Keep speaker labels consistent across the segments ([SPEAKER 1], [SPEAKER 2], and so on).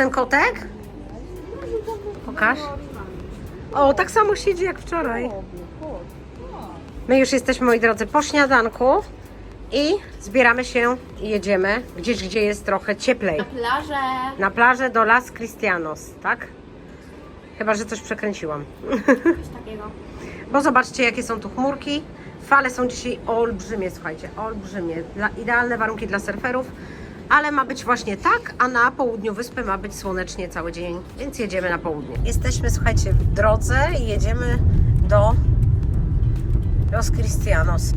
[SPEAKER 1] Ten kotek? Pokaż. O, tak samo siedzi jak wczoraj. My już jesteśmy, moi drodzy, po śniadanku i zbieramy się i jedziemy gdzieś, gdzie jest trochę cieplej.
[SPEAKER 2] Plaże.
[SPEAKER 1] Na plażę do Las Cristianos, tak? Chyba, że coś przekręciłam.
[SPEAKER 2] Coś takiego.
[SPEAKER 1] Bo zobaczcie, jakie są tu chmurki. Fale są dzisiaj olbrzymie, słuchajcie, olbrzymie. Dla, idealne warunki dla surferów, ale ma być właśnie tak, a na południu wyspy ma być słonecznie cały dzień, więc jedziemy na południe. Jesteśmy, słuchajcie, w drodze i jedziemy do Los Cristianos.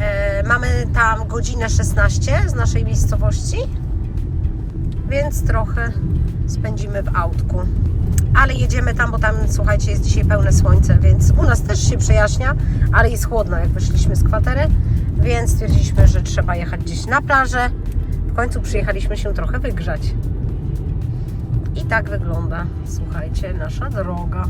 [SPEAKER 1] E, mamy tam godzinę 16 z naszej miejscowości, więc trochę spędzimy w autku. Ale jedziemy tam, bo tam, słuchajcie, jest dzisiaj pełne słońce, więc u nas też się przejaśnia, ale jest chłodno, jak wyszliśmy z kwatery, więc stwierdziliśmy, że trzeba jechać gdzieś na plażę. W końcu przyjechaliśmy się trochę wygrzać. I tak wygląda, słuchajcie, nasza droga.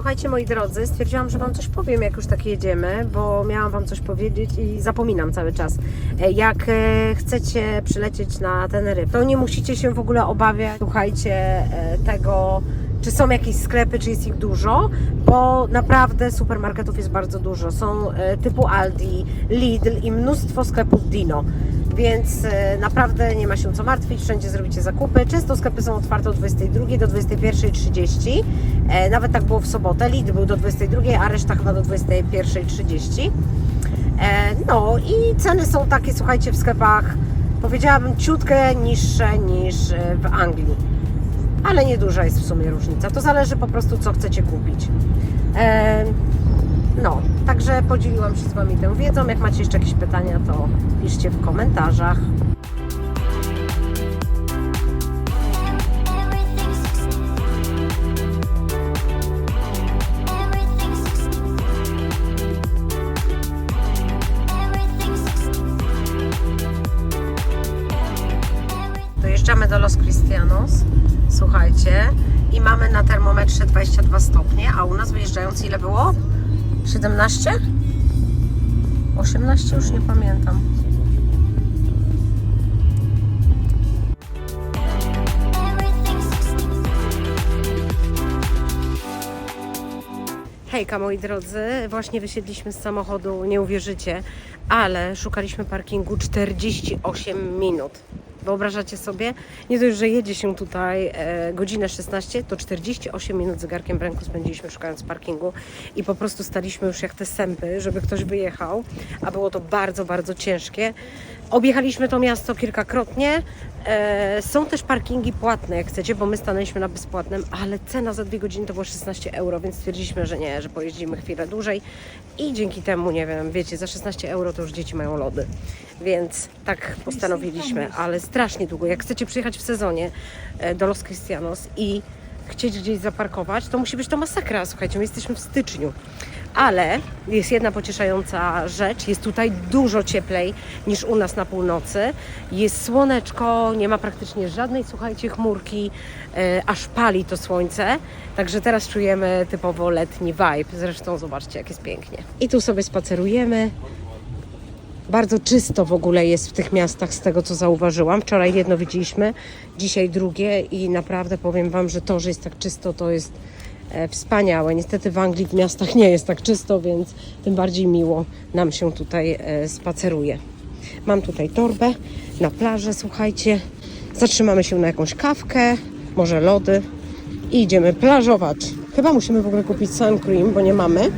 [SPEAKER 1] Słuchajcie, moi drodzy, stwierdziłam, że Wam coś powiem, jak już tak jedziemy, bo miałam Wam coś powiedzieć i zapominam cały czas. E, Jak e, chcecie przylecieć na Teneryfę, to nie musicie się w ogóle obawiać, słuchajcie, e, tego, czy są jakieś sklepy, czy jest ich dużo, bo naprawdę supermarketów jest bardzo dużo. Są typu Aldi, Lidl i mnóstwo sklepów Dino. Więc e, naprawdę nie ma się co martwić, wszędzie zrobicie zakupy. Często sklepy są otwarte od 22 do 21.30. E, nawet tak było w sobotę. Lidl był do 22, a reszta chyba do 21.30. E, no i ceny są takie, słuchajcie, w sklepach powiedziałabym ciutkę niższe niż w Anglii. Ale nieduża jest w sumie różnica. To zależy po prostu, co chcecie kupić. No, także podzieliłam się z Wami tą wiedzą. Jak macie jeszcze jakieś pytania, to piszcie w komentarzach. Dojeżdżamy do Los Cristianos, słuchajcie, i mamy na termometrze 22 stopnie, a u nas wyjeżdżając ile było? 17? 18 już nie pamiętam. Hejka moi drodzy, właśnie wysiedliśmy z samochodu, nie uwierzycie, ale szukaliśmy parkingu 48 minut. Wyobrażacie sobie? Nie dość, że jedzie się tutaj e, godzinę 16, to 48 minut zegarkiem w ręku spędziliśmy szukając parkingu i po prostu staliśmy już jak te sępy, żeby ktoś wyjechał, a było to bardzo, bardzo ciężkie. Objechaliśmy to miasto kilkakrotnie. E, są też parkingi płatne, jak chcecie, bo my stanęliśmy na bezpłatnym, ale cena za dwie godziny to było 16 euro, więc stwierdziliśmy, że nie, że pojeździmy chwilę dłużej i dzięki temu, nie wiem, wiecie, za 16 euro to już dzieci mają lody, więc tak postanowiliśmy, ale strasznie długo. Jak chcecie przyjechać w sezonie e, do Los Cristianos i chcieć gdzieś zaparkować, to musi być to masakra. Słuchajcie, my jesteśmy w styczniu. Ale jest jedna pocieszająca rzecz. Jest tutaj dużo cieplej niż u nas na północy. Jest słoneczko, nie ma praktycznie żadnej, słuchajcie, chmurki, e, aż pali to słońce. Także teraz czujemy typowo letni vibe. Zresztą zobaczcie, jak jest pięknie. I tu sobie spacerujemy. Bardzo czysto w ogóle jest w tych miastach, z tego co zauważyłam. Wczoraj jedno widzieliśmy, dzisiaj drugie i naprawdę powiem Wam, że to, że jest tak czysto, to jest e, wspaniałe. Niestety w Anglii w miastach nie jest tak czysto, więc tym bardziej miło nam się tutaj e, spaceruje. Mam tutaj torbę na plażę, słuchajcie. Zatrzymamy się na jakąś kawkę, może lody i idziemy plażować. Chyba musimy w ogóle kupić sun cream, bo nie mamy.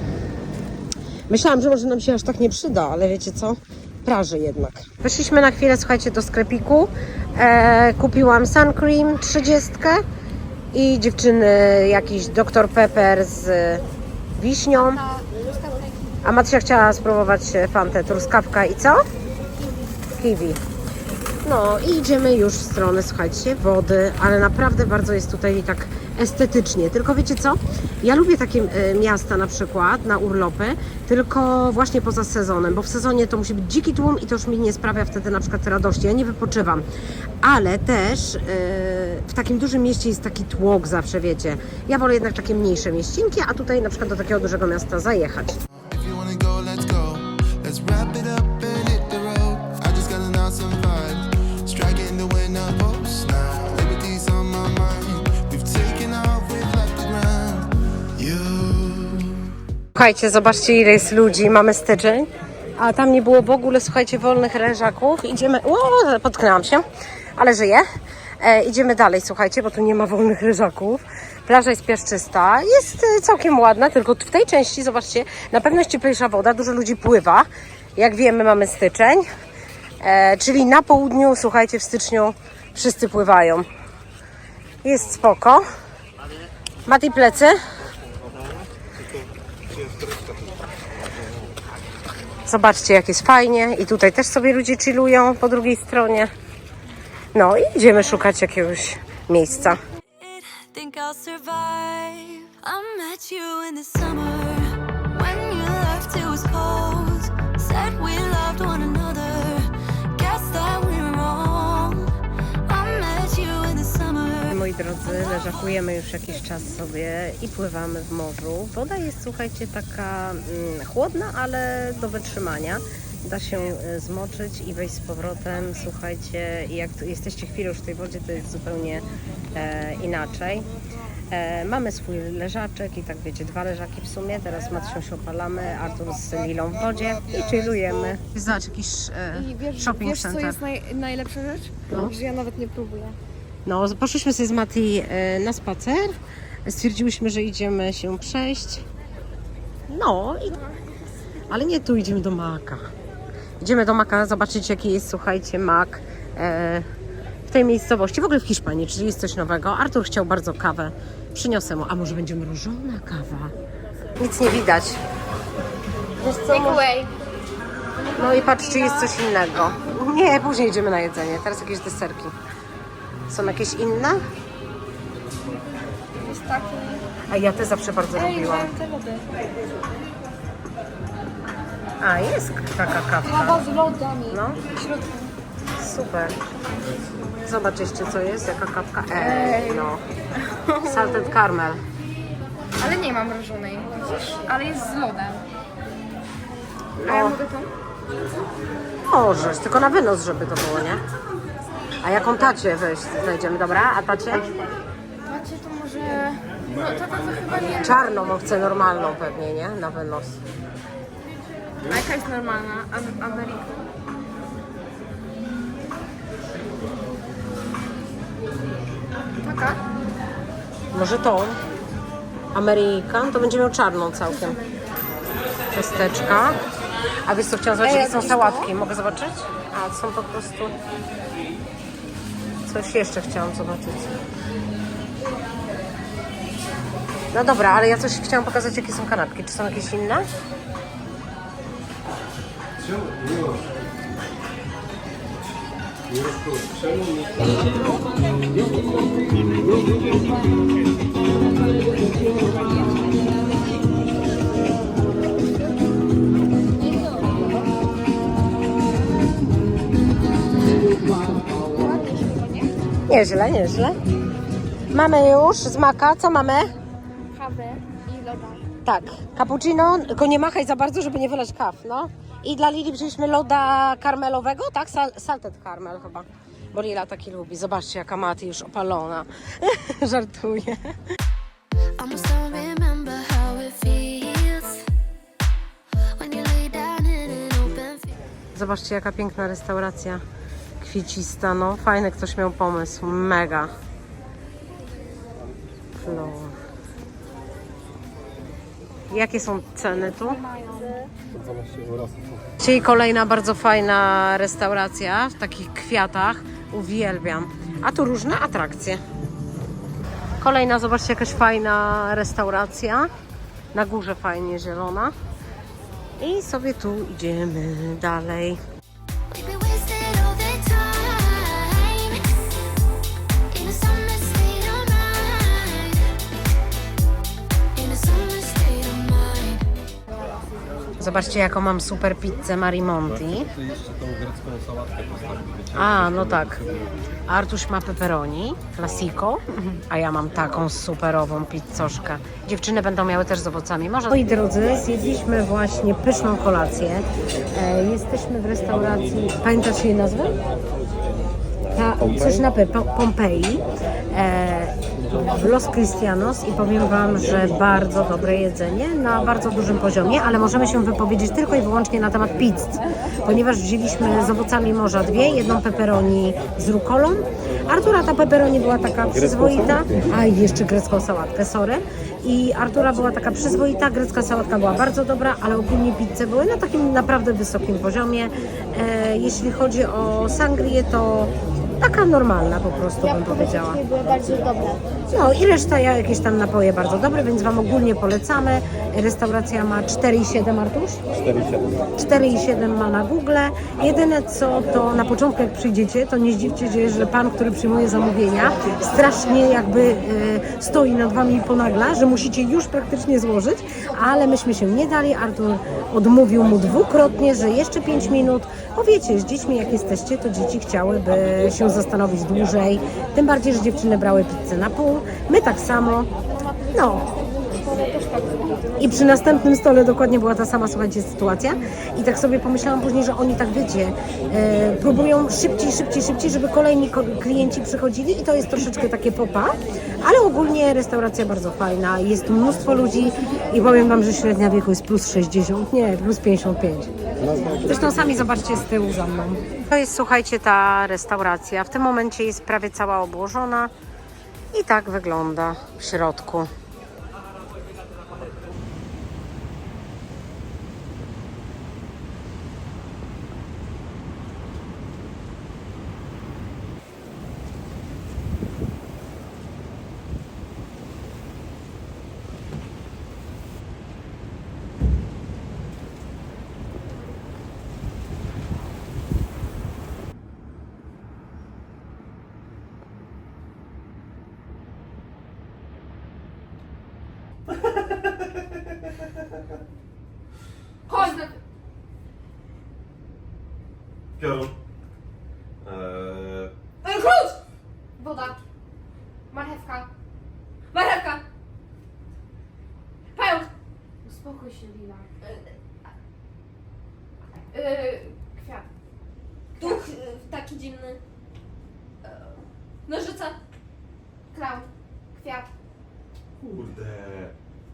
[SPEAKER 1] Myślałam, że może nam się aż tak nie przyda, ale wiecie co? Praży jednak. Wyszliśmy na chwilę, słuchajcie, do sklepiku. E, kupiłam sun cream 30 i dziewczyny jakiś Dr Pepper z wiśnią. A Macia chciała spróbować fantę truskawka i co? Kiwi. No i idziemy już w stronę, słuchajcie, wody, ale naprawdę bardzo jest tutaj tak estetycznie. Tylko wiecie co? Ja lubię takie e, miasta na przykład na urlopy, tylko właśnie poza sezonem, bo w sezonie to musi być dziki tłum i to już mi nie sprawia wtedy na przykład radości. Ja nie wypoczywam. Ale też e, w takim dużym mieście jest taki tłok zawsze, wiecie. Ja wolę jednak takie mniejsze mieścinki, a tutaj na przykład do takiego dużego miasta zajechać. Słuchajcie, zobaczcie ile jest ludzi, mamy styczeń, a tam nie było w ogóle, słuchajcie, wolnych leżaków. Idziemy, o, potknęłam się, ale żyję. E, idziemy dalej, słuchajcie, bo tu nie ma wolnych leżaków. Plaża jest piaszczysta, jest e, całkiem ładna, tylko w tej części, zobaczcie, na pewno jest cieplejsza woda, dużo ludzi pływa. Jak wiemy, mamy styczeń, e, czyli na południu, słuchajcie, w styczniu wszyscy pływają. Jest spoko. Mati plecy. Zobaczcie, jak jest fajnie. I tutaj też sobie ludzie chillują po drugiej stronie. No i idziemy szukać jakiegoś miejsca. Moi drodzy, leżakujemy już jakiś czas sobie i pływamy w morzu. Woda jest, słuchajcie, taka mm, chłodna, ale do wytrzymania. Da się e, zmoczyć i wejść z powrotem. Słuchajcie, i jak tu jesteście chwilę już w tej wodzie, to jest zupełnie e, inaczej. E, mamy swój leżaczek i tak wiecie, dwa leżaki w sumie. Teraz Matrzyą się opalamy, Artur z Lilą w wodzie i chillujemy. Zobacz, jakiś e,
[SPEAKER 3] I wiesz,
[SPEAKER 1] shopping
[SPEAKER 3] wiesz co
[SPEAKER 1] center.
[SPEAKER 3] jest naj, najlepsza rzecz?
[SPEAKER 1] No.
[SPEAKER 3] Że ja nawet nie próbuję.
[SPEAKER 1] No, poszliśmy sobie z Mati e, na spacer. Stwierdziłyśmy, że idziemy się przejść. No, i... ale nie tu, idziemy do Maka. Idziemy do Maka zobaczyć, jaki jest, słuchajcie, Mak e, w tej miejscowości, w ogóle w Hiszpanii, czyli jest coś nowego. Artur chciał bardzo kawę. Przyniosę mu. A może będzie mrożona kawa? Nic nie widać. Wiesz co, może-
[SPEAKER 3] Takeaway.
[SPEAKER 1] no i patrz, czy jest coś innego. Nie, później idziemy na jedzenie. Teraz jakieś deserki. Są jakieś inne?
[SPEAKER 3] Jest taki.
[SPEAKER 1] A ja te zawsze bardzo
[SPEAKER 3] Ej,
[SPEAKER 1] lubiłam.
[SPEAKER 3] te lody.
[SPEAKER 1] A, jest taka kawka.
[SPEAKER 3] Kawa z lodami.
[SPEAKER 1] No,
[SPEAKER 3] W środku.
[SPEAKER 1] super. Zobacz jeszcze co jest, jaka kawka. Ej, no. Salted caramel.
[SPEAKER 3] Ale nie mam mrożonej, widzisz? Ale jest z lodem. A ja
[SPEAKER 1] No,
[SPEAKER 3] mogę tą?
[SPEAKER 1] możesz, tylko na wynos, żeby to było, nie? A jaką tacie weź znajdziemy, dobra? A tacie?
[SPEAKER 3] Macie to może... No to, to, to chyba nie.
[SPEAKER 1] Czarną, bo chcę normalną pewnie, nie? Na wynos.
[SPEAKER 3] A jaka jest normalna? Am- Ameryka. Taka?
[SPEAKER 1] Może tą? American? To będzie miał czarną całkiem. Ciasteczka. A wiesz co, chciałam zobaczyć,
[SPEAKER 3] Ej,
[SPEAKER 1] jakie są
[SPEAKER 3] jakieś
[SPEAKER 1] sałatki. Mogę zobaczyć? A, są po prostu... Coś jeszcze chciałam zobaczyć. No dobra, ale ja coś chciałam pokazać, jakie są kanapki. Czy są jakieś inne? Nieźle, nieźle. Mamy już z maka. Co mamy?
[SPEAKER 3] Kawę i loda.
[SPEAKER 1] Tak, cappuccino, tylko nie machaj za bardzo, żeby nie wylać kaw, no. I dla Lili wzięliśmy loda karmelowego, tak? Sal salted caramel chyba. Bo Lila taki lubi. Zobaczcie, jaka Mati już opalona. Żartuję. Zobaczcie, jaka piękna restauracja. Kwiecista, no. Fajny ktoś miał pomysł. Mega. Floor. Jakie są ceny tu? Czyli kolejna bardzo fajna restauracja w takich kwiatach. Uwielbiam. A tu różne atrakcje. Kolejna, zobaczcie, jakaś fajna restauracja. Na górze fajnie zielona. I sobie tu idziemy dalej. Zobaczcie, jaką mam super pizzę Marimonti. A, no tak. Artuś ma pepperoni, classico, a ja mam taką superową pizzoszkę. Dziewczyny będą miały też z owocami. Może... Moi drodzy, zjedliśmy właśnie pyszną kolację. E, jesteśmy w restauracji, pamiętasz jej nazwę? Ta, coś na P, Po- Pompeii. E, Los Cristianos i powiem Wam, że bardzo dobre jedzenie na bardzo dużym poziomie, ale możemy się wypowiedzieć tylko i wyłącznie na temat pizz, ponieważ wzięliśmy z owocami morza dwie, jedną pepperoni z rukolą. Artura ta pepperoni była taka przyzwoita, a jeszcze grecką sałatkę, sorry. I Artura była taka przyzwoita, grecka sałatka była bardzo dobra, ale ogólnie pizze były na takim naprawdę wysokim poziomie. E, jeśli chodzi o sangrię, to taka normalna po prostu bym powiedziała.
[SPEAKER 4] były bardzo dobre.
[SPEAKER 1] No i reszta ja jakieś tam napoje bardzo dobre, więc Wam ogólnie polecamy. Restauracja ma 4,7 Artusz? 4,7 ma na Google. Jedyne co to na początku jak przyjdziecie, to nie zdziwcie się, że pan, który przyjmuje zamówienia, strasznie jakby e, stoi nad Wami i ponagla, że musicie już praktycznie złożyć, ale myśmy się nie dali. Artur odmówił mu dwukrotnie, że jeszcze 5 minut. Bo wiecie, z dziećmi jak jesteście, to dzieci chciałyby się zastanowić dłużej. Tym bardziej, że dziewczyny brały pizzę na pół. My tak samo. No, i przy następnym stole dokładnie była ta sama, słuchajcie, sytuacja. I tak sobie pomyślałam później, że oni tak wiecie, e, próbują szybciej, szybciej, szybciej, żeby kolejni ko- klienci przychodzili i to jest troszeczkę takie popa, ale ogólnie restauracja bardzo fajna, jest mnóstwo ludzi i powiem Wam, że średnia wieku jest plus 60, nie, plus 55. Zresztą sami zobaczcie z tyłu za mną. To jest, słuchajcie, ta restauracja. W tym momencie jest prawie cała obłożona i tak wygląda w środku.
[SPEAKER 3] Chodź!
[SPEAKER 5] Piorun. Eee,
[SPEAKER 3] Klucz! Woda. Marchewka. Marchewka! Pająk! Uspokój się, Lila. Yy, kwiat. Duch y, taki dziwny. Yy, Nożyce. Klaun. Kwiat.
[SPEAKER 5] kurde.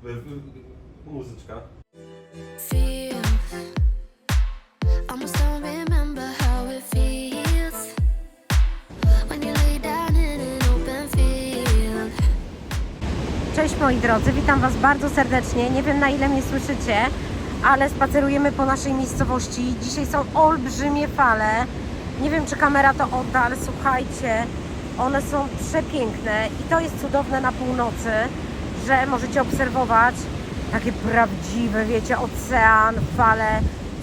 [SPEAKER 5] W- w- Muzyczka.
[SPEAKER 6] feels. Almost don't remember how it feels when you lay down in an open field.
[SPEAKER 1] Cześć moi drodzy, witam Was bardzo serdecznie. Nie wiem na ile mnie słyszycie, ale spacerujemy po naszej miejscowości. Dzisiaj są olbrzymie fale. Nie wiem czy kamera to odda, ale słuchajcie, one są przepiękne i to jest cudowne na północy, że możecie obserwować takie prawdziwe, wiecie, ocean, fale.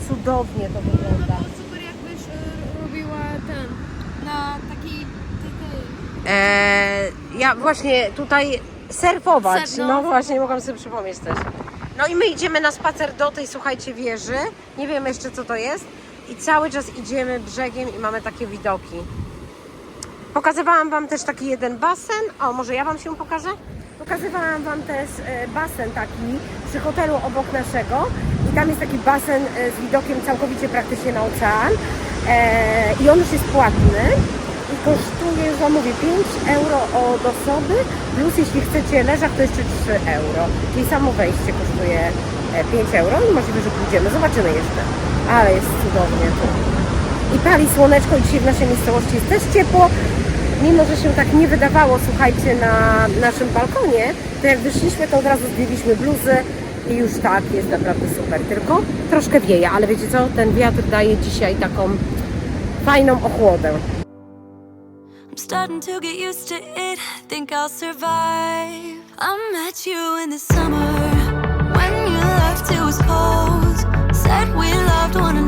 [SPEAKER 1] Cudownie to wygląda.
[SPEAKER 3] Super jakbyś y, robiła ten, na taki, ty, ty.
[SPEAKER 1] Eee, ja właśnie tutaj surfować.
[SPEAKER 3] Surf, no.
[SPEAKER 1] no. właśnie, mogłam sobie przypomnieć też. No i my idziemy na spacer do tej, słuchajcie, wieży. Nie wiem jeszcze co to jest. I cały czas idziemy brzegiem i mamy takie widoki. Pokazywałam Wam też taki jeden basen. O, może ja Wam się pokażę? Pokazywałam Wam też e, basen taki przy hotelu obok naszego. I tam jest taki basen e, z widokiem całkowicie praktycznie na ocean. E, I on już jest płatny. I kosztuje, Wam mówię, 5 euro od osoby. Plus jeśli chcecie leżak, to jeszcze 3 euro. Czyli samo wejście kosztuje e, 5 euro i możliwe, że pójdziemy. Zobaczymy jeszcze. Ale jest cudownie tu i pali słoneczko i dzisiaj w naszej miejscowości jest też ciepło. Mimo, że się tak nie wydawało, słuchajcie, na naszym balkonie, to jak wyszliśmy, to od razu zdjęliśmy bluzy i już tak, jest naprawdę super. Tylko troszkę wieje, ale wiecie co, ten wiatr daje dzisiaj taką fajną ochłodę.
[SPEAKER 6] I'm starting to get used to it. Think I'll survive. I met you in the summer when you left. It was cold. Said we loved one another.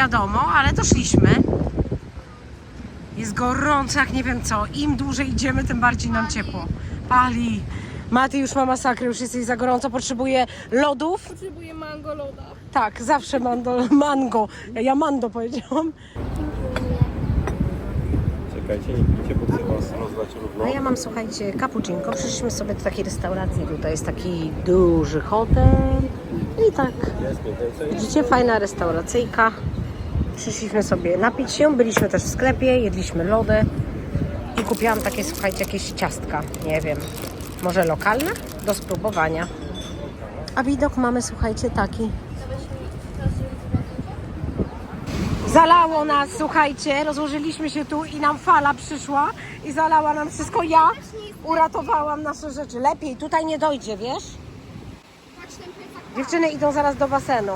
[SPEAKER 1] Wiadomo, ale doszliśmy. Jest gorąco jak nie wiem co. Im dłużej idziemy, tym bardziej nam ciepło. Pali. Maty już ma masakrę, już jest jej za gorąco, potrzebuje lodów.
[SPEAKER 3] Potrzebuję mango loda.
[SPEAKER 1] Tak, zawsze mando, mango. Ja mando powiedziałam.
[SPEAKER 5] Czekajcie, nie pijcie, bo chcę was rozlać równo.
[SPEAKER 1] A ja mam, słuchajcie, cappuccinko. Przyszliśmy sobie do takiej restauracji. Tutaj jest taki duży hotel. I tak,
[SPEAKER 5] Jest mniej więcej.
[SPEAKER 1] widzicie, fajna restauracyjka. Przyszliśmy sobie napić się. Byliśmy też w sklepie, jedliśmy lody. I kupiłam takie, słuchajcie, jakieś ciastka. Nie wiem, może lokalne? Do spróbowania. A widok mamy, słuchajcie, taki. Zalało nas, słuchajcie, rozłożyliśmy się tu i nam fala przyszła i zalała nam wszystko. Ja uratowałam nasze rzeczy. Lepiej, tutaj nie dojdzie, wiesz? Dziewczyny idą zaraz do basenu.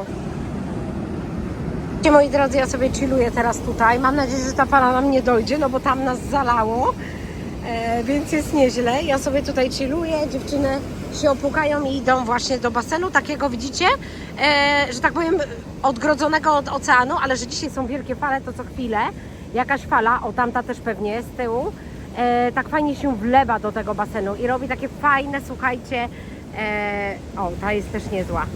[SPEAKER 1] Moi drodzy, ja sobie chilluję teraz tutaj. Mam nadzieję, że ta fala nam nie dojdzie, no bo tam nas zalało, e, więc jest nieźle. Ja sobie tutaj chilluję, dziewczyny się opłukają i idą właśnie do basenu, takiego widzicie, e, że tak powiem, odgrodzonego od oceanu, ale że dzisiaj są wielkie fale, to co chwilę jakaś fala, o tamta też pewnie z tyłu, e, tak fajnie się wlewa do tego basenu i robi takie fajne, słuchajcie, e, o, ta jest też niezła.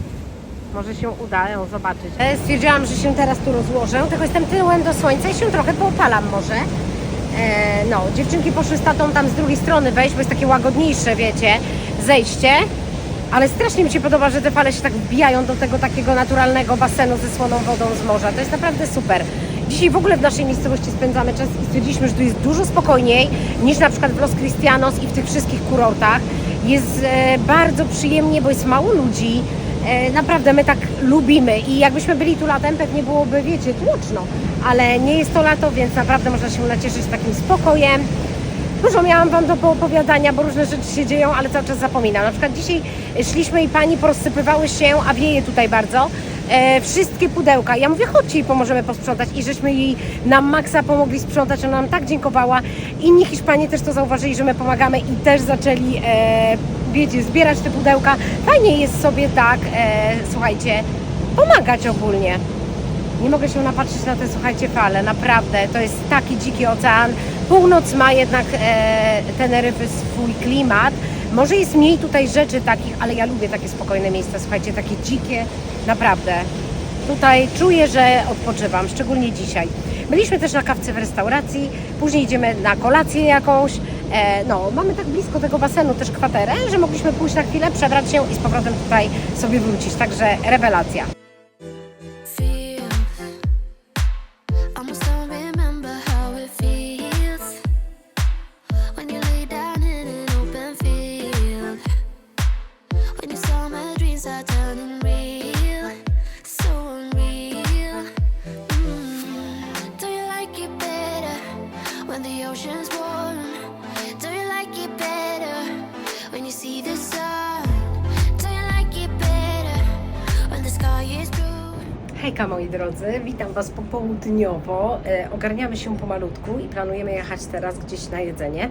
[SPEAKER 1] Może się uda ją zobaczyć. E, Stwierdziłam, że się teraz tu rozłożę, tylko jestem tyłem do słońca i się trochę poopalam może. E, no, dziewczynki poszły z tatą tam z drugiej strony wejść, bo jest takie łagodniejsze, wiecie, zejście. Ale strasznie mi się podoba, że te fale się tak wbijają do tego takiego naturalnego basenu ze słoną wodą z morza. To jest naprawdę super. Dzisiaj w ogóle w naszej miejscowości spędzamy czas i stwierdziliśmy, że tu jest dużo spokojniej niż na przykład w Los Cristianos i w tych wszystkich kurortach. Jest e, bardzo przyjemnie, bo jest mało ludzi. E, naprawdę my tak lubimy i jakbyśmy byli tu latem, pewnie byłoby, wiecie, tłoczno. Ale nie jest to lato, więc naprawdę można się nacieszyć takim spokojem. Dużo miałam Wam do poopowiadania, bo różne rzeczy się dzieją, ale cały czas zapominam. Na przykład dzisiaj szliśmy i Pani porozsypywały się, a wieje tutaj bardzo, e, wszystkie pudełka. Ja mówię, chodźcie i pomożemy posprzątać. I żeśmy jej na maksa pomogli sprzątać, ona nam tak dziękowała. Inni Hiszpanie też to zauważyli, że my pomagamy i też zaczęli, e, wiecie, zbierać te pudełka. Fajnie jest sobie tak, e, słuchajcie, pomagać ogólnie. Nie mogę się napatrzeć na te, słuchajcie, fale, naprawdę. To jest taki dziki ocean. Północ ma jednak e, Teneryfy swój klimat. Może jest mniej tutaj rzeczy takich, ale ja lubię takie spokojne miejsca, słuchajcie, takie dzikie, naprawdę. Tutaj czuję, że odpoczywam, szczególnie dzisiaj. Byliśmy też na kawce w restauracji, później idziemy na kolację jakąś. E, no, mamy tak blisko tego basenu też kwaterę, że mogliśmy pójść na chwilę, przebrać się i z powrotem tutaj sobie wrócić. Także rewelacja.
[SPEAKER 6] Mm. Ocean's warm?
[SPEAKER 1] Hejka moi drodzy, witam Was popołudniowo. E, ogarniamy się pomalutku i planujemy jechać teraz gdzieś na jedzenie.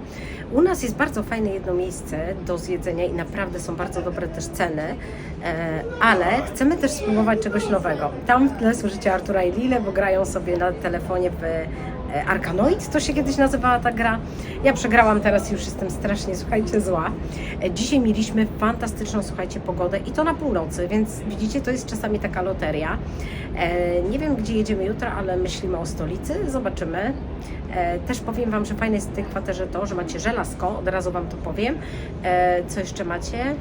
[SPEAKER 1] U nas jest bardzo fajne jedno miejsce do zjedzenia i naprawdę są bardzo dobre też ceny, e, ale chcemy też spróbować czegoś nowego. Tam w tle słyszycie Artura i Lilę, bo grają sobie na telefonie w Arkanoid, to się kiedyś nazywała ta gra. Ja przegrałam teraz, już jestem strasznie, słuchajcie, zła. E, Dzisiaj mieliśmy fantastyczną, słuchajcie, pogodę i to na północy, więc widzicie, to jest czasami taka loteria. E, Nie wiem, gdzie jedziemy jutro, ale myślimy o stolicy, zobaczymy. E, Też powiem Wam, że fajne jest w tej kwaterze to, że macie żelazko, od razu Wam to powiem. E, Co jeszcze macie?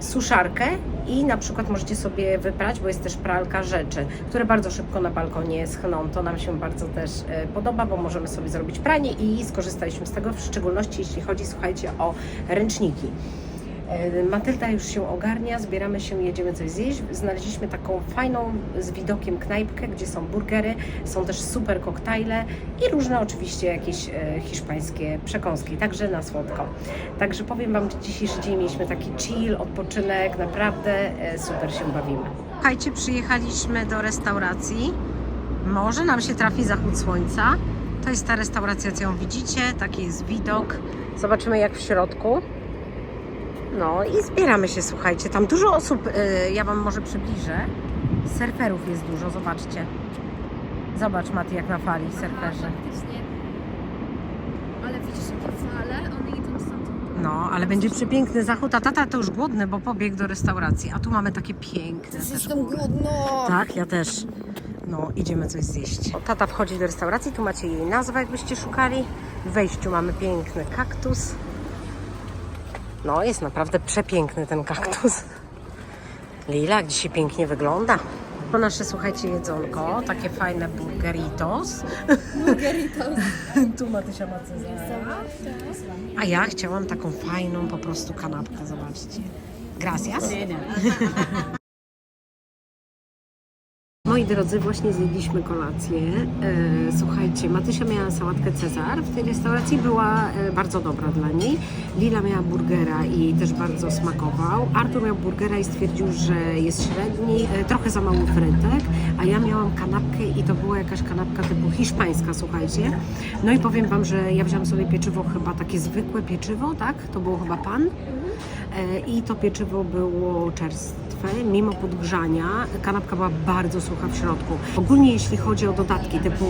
[SPEAKER 1] Suszarkę i na przykład możecie sobie wyprać, bo jest też pralka rzeczy, które bardzo szybko na balkonie schną. To nam się bardzo też e, podoba, bo możemy sobie zrobić pranie i skorzystaliśmy z tego, w szczególności jeśli chodzi, słuchajcie, o ręczniki. E, Matylda już się ogarnia, zbieramy się, jedziemy coś zjeść. Znaleźliśmy taką fajną z widokiem knajpkę, gdzie są burgery, są też super koktajle i różne oczywiście jakieś e, hiszpańskie przekąski, także na słodko. Także powiem Wam, że dzisiejszy dzień mieliśmy taki chill, odpoczynek, naprawdę e, super się bawimy. Słuchajcie, przyjechaliśmy do restauracji. Może nam się trafi zachód słońca. To jest ta restauracja, co ją widzicie, taki jest widok. Zobaczymy jak w środku. No i zbieramy się, słuchajcie. Tam dużo osób, y, ja Wam może przybliżę. Surferów jest dużo, zobaczcie. Zobacz, Mati, jak na fali surferzy.
[SPEAKER 3] Faktycznie. Ale widzisz jakie fale, one idą stamtąd.
[SPEAKER 1] No, ale będzie przepiękny zachód, a tata to już głodny, bo pobiegł do restauracji. A tu mamy takie piękne też góry.
[SPEAKER 3] głodna.
[SPEAKER 1] Tak, ja też. No, idziemy coś zjeść. O, tata wchodzi do restauracji, tu macie jej nazwę, jakbyście szukali. W wejściu mamy piękny kaktus. No, jest naprawdę przepiękny ten kaktus. Lila, jak dzisiaj pięknie wygląda. To nasze, słuchajcie, jedzonko, takie fajne burgeritos.
[SPEAKER 3] Burgeritos.
[SPEAKER 1] tu Matysia ma. A ja chciałam taką fajną po prostu kanapkę, zobaczcie. Gracias. Drodzy, właśnie zjedliśmy kolację. E, słuchajcie, Matysia miała sałatkę Cezar w tej restauracji, była e, bardzo dobra dla niej. Lila miała burgera i też bardzo smakował. Artur miał burgera i stwierdził, że jest średni, e, trochę za mało frytek, a ja miałam kanapkę i to była jakaś kanapka typu hiszpańska, słuchajcie. No i powiem Wam, że ja wziąłam sobie pieczywo, chyba takie zwykłe pieczywo, tak? To było chyba pan. I to pieczywo było czerstwe, mimo podgrzania. Kanapka była bardzo sucha w środku. Ogólnie jeśli chodzi o dodatki typu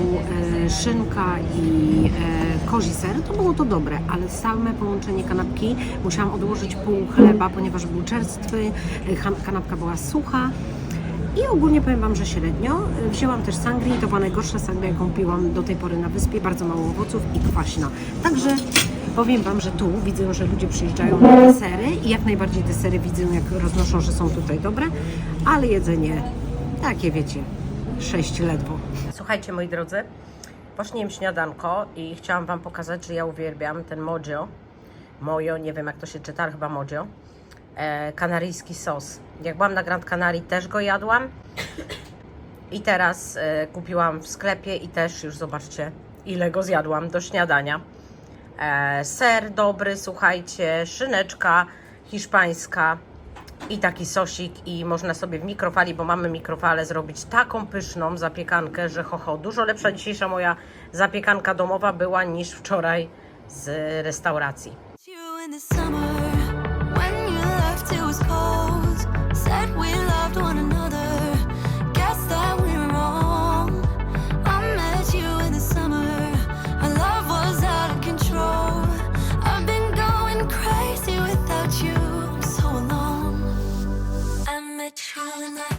[SPEAKER 1] e, szynka i e, kozi ser, to było to dobre, ale same połączenie kanapki musiałam odłożyć pół chleba, ponieważ był czerstwy, e, kanapka była sucha. I ogólnie powiem Wam, że średnio. Wzięłam też sangrię i to była najgorsza sangria, jaką piłam do tej pory na wyspie. Bardzo mało owoców i kwaśna. Także powiem Wam, że tu widzę, że ludzie przyjeżdżają na desery i jak najbardziej desery widzę, jak roznoszą, że są tutaj dobre, ale jedzenie takie wiecie, sześć ledwo. Słuchajcie moi drodzy, poszliłem śniadanko i chciałam Wam pokazać, że ja uwielbiam ten mojo. Mojo, nie wiem jak to się czyta, chyba mojo e, kanaryjski sos. Jak byłam na Grand Canaria też go jadłam. I teraz e, kupiłam w sklepie i też już zobaczcie ile go zjadłam do śniadania. E, ser dobry, słuchajcie, szyneczka hiszpańska i taki sosik i można sobie w mikrofali, bo mamy mikrofalę, zrobić taką pyszną zapiekankę, że ho, ho, dużo lepsza dzisiejsza moja zapiekanka domowa była niż wczoraj z restauracji.